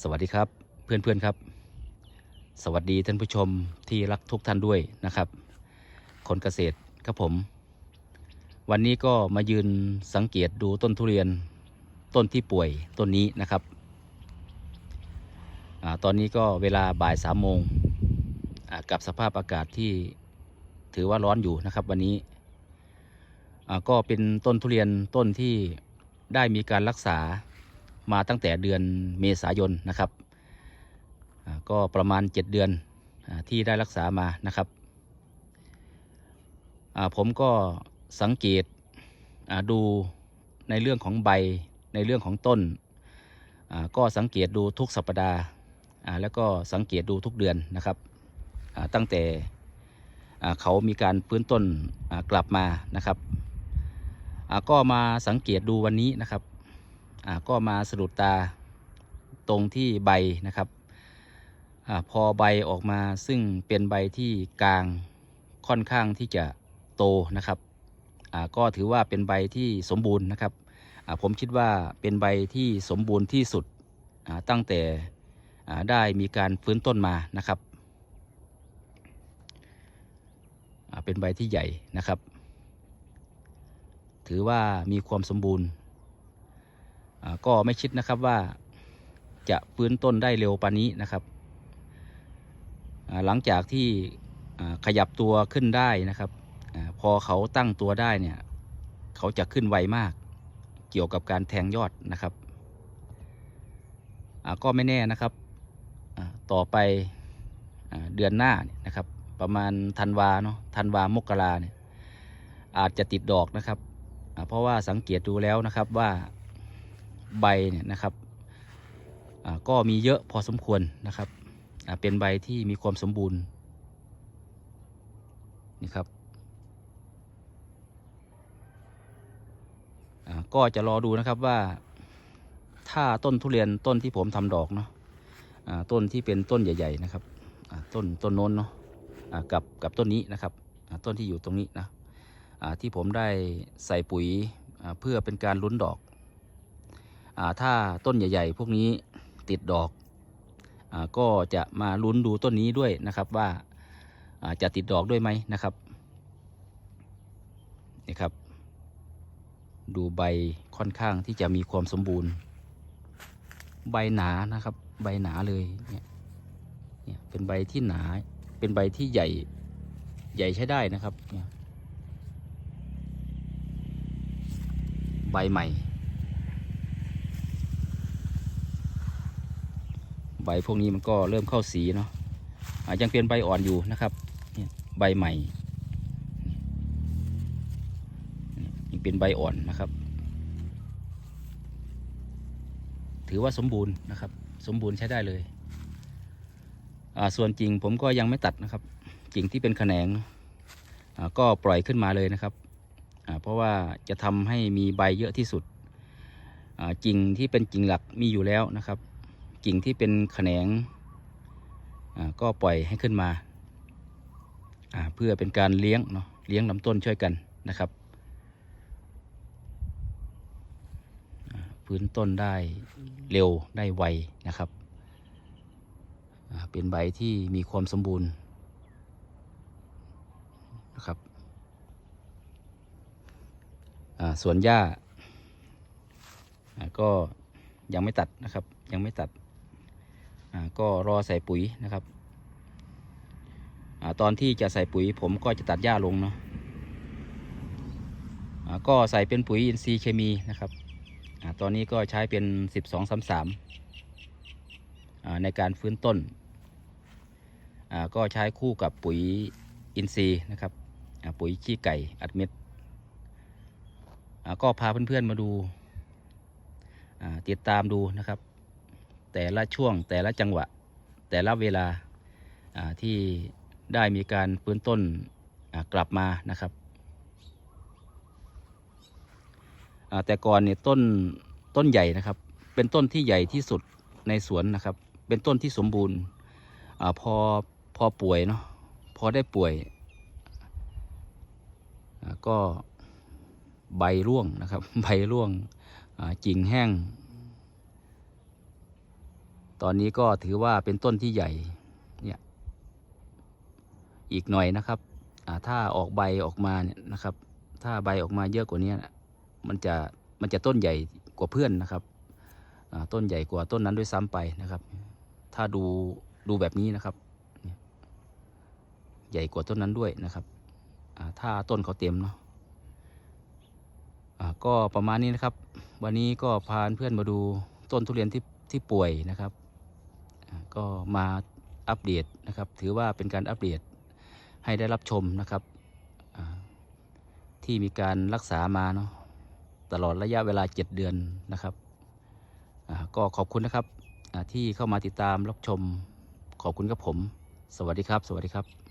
สวัสดีครับเพื่อนๆครับ สวัสดีท่านผู้ชมที่รักทุกท่านด้วยนะครับ คนเกษตรครับผม วันนี้ก็มายืนสังเกตดูต้นทุเรียนต้นที่ป่วยต้นนี้นะครับอตอนนี้ก็เวลาบ่ายสามโมงกับสภาพอากาศที่ถือว่าร้อนอยู่นะครับ วันนี้ก็เป็นต้นทุเรียนต้นที่ได้มีการรักษา มาตั้งแต่เดือนเมษายนนะครับ ก็ประมาณ 7 เดือนอที่ได้รักษามานะครับ ผมก็สังเกตดูในเรื่องของใบในเรื่องของต้น ก็สังเกตดูทุกสัปดาห์แล้วก็สังเกตดูทุกเดือนนะครับตั้งแต่เขามีการฟื้นต้นกลับมานะครับก็มาสังเกตดูวันนี้นะครับ ก็มาสะดุดตาตรงที่ใบนะครับอพอใบออกมาซึ่งเป็นใบที่กลางค่อนข้างที่จะโตนะครับก็ถือว่าเป็นใบที่สมบูรณ์นะครับผมคิดว่าเป็นใบที่สมบูรณ์ที่สุดตั้งแต่ได้มีการฟื้นต้นมานะครับเป็นใบที่ใหญ่นะครับ ถือว่ามีความสมบูรณ์ ก็ไม่คิดนะครับว่าจะฟื้นต้นได้เร็วปานนี้นะครับ หลังจากที่ขยับตัวขึ้นได้นะครับอพอเขาตั้งตัวได้เนี่ย เขาจะขึ้นไวมากเกี่ยวกับการแทงยอดนะครับก็ไม่แน่นะครับต่อไปอเดือนหน้านะครับ ประมาณธันวาเนาะธันวามกราเนี่ยอาจจะติดดอกนะครับ เพราะว่าสังเกตดูแล้วนะครับว่า ใบเนี่ยนะครับก็มีเยอะพอสมควรนะครับเป็นใบที่มีความสมบูรณ์นี่ครับก็จะรอดูนะครับว่าถ้าต้นทุเรียนต้นที่ผมทำดอกเนาะต้นที่เป็นต้นใหญ่ ๆ นะครับต้นต้นโน้นเนาะกับกับต้นนี้นะครับต้นที่อยู่ตรงนี้นะที่ผมได้ใส่ปุ๋ยเพื่อเป็นการลุ้นดอก ถ้าต้นใหญ่ ๆ พวกนี้ติดดอกอก็จะมาลุ้นดูต้นนี้ด้วยนะครับว่าอ่าจะติดดอกด้วยไหมนะครับนี่ครับ ดูใบค่อนข้างที่จะมีความสมบูรณ์ ใบหนานะครับ ใบหนาเลยเนี่ยเนี่ยเป็นใบที่หนาเป็นใบที่ใหญ่ใหญ่ใช้ได้นะครับเนี่ยใบใหม่ ใบพวกนี้มันก็เริ่มเข้าสีเนาะอายังเป็นใบอ่อนอยู่นะครับใบใหม่ยังเป็นใบอ่อนนะครับ ถือว่าสมบูรณ์นะครับ สมบูรณ์ใช้ได้เลยอ่าส่วนจริงผมก็ยังไม่ตัดนะครับกิ่งที่เป็นแขนงก็ปล่อยขึ้นมาเลยนะครับอ่าเพราะว่าจะทำให้มีใบเยอะที่สุดอ่ากิ่งที่เป็นกิ่งหลักมีอยู่แล้วนะครับ กิ่งที่เป็นแขนงก็ปล่อยให้ขึ้นมา เพื่อเป็นการเลี้ยงเนาะเลี้ยงลำต้นช่วยกันนะครับ พื้นต้นได้เร็วได้ไวนะครับ เป็นใบที่มีความสมบูรณ์นะครับสวนหญ้าก็ยังไม่ตัดนะครับยังไม่ตัด ก็รอใส่ปุ๋ยนะครับอตอนที่จะใส่ปุ๋ยผมก็จะตัดหญ้าลงเนาะก็ใส่เป็นปุ๋ยอินทรีย์เคมีนะครับอตอนนี้ก็ใช้เป็น 12 3 3อ่าในการฟื้นต้น ก็ใช้คู่กับปุ๋ยอินทรีย์นะครับปุ๋ยขี้ไก่อัดเม็ดก็พาเพื่อนๆมาดูติดตามดูนะครับ แต่ละช่วงแต่ละจังหวะ แต่ละเวลาที่ได้มีการฟื้นต้นกลับมานะครับแต่ก่อนเนี่ยต้นต้นใหญ่นะครับ เป็นต้นที่ใหญ่ที่สุดในสวนนะครับ เป็นต้นที่สมบูรณ์อพอพอป่วยเนาะพอได้ป่วยก็ใบร่วงนะครับ ใบร่วงอ่ากิ่งแห้ง ตอนนี้ก็ถือว่าเป็นต้นที่ใหญ่เนี่ยอีกหน่อยนะครับถ้าออกใบออกมาเนี่ยนะครับ ถ้าใบออกมาเยอะกว่านี้มันจะมันจะต้นใหญ่กว่าเพื่อนนะครับต้นใหญ่กว่าต้นนั้นด้วยซ้ำไปนะครับ ถ้าดูดูแบบนี้นะครับ ใหญ่กว่าต้นนั้นด้วยนะครับถ้าต้นเขาเต็มเนาะก็ประมาณนี้นะครับ วันนี้ก็พาเพื่อนมาดูต้นทุเรียนที่ที่ป่วยนะครับ ก็มาอัปเดตนะครับ ถือว่าเป็นการอัปเดตให้ได้รับชมนะครับที่มีการรักษามาเนาะตลอดระยะเวลา 7 เดือนนะครับก็ขอบคุณนะครับที่เข้ามาติดตามรับชมขอบคุณครับผม สวัสดีครับ สวัสดีครับ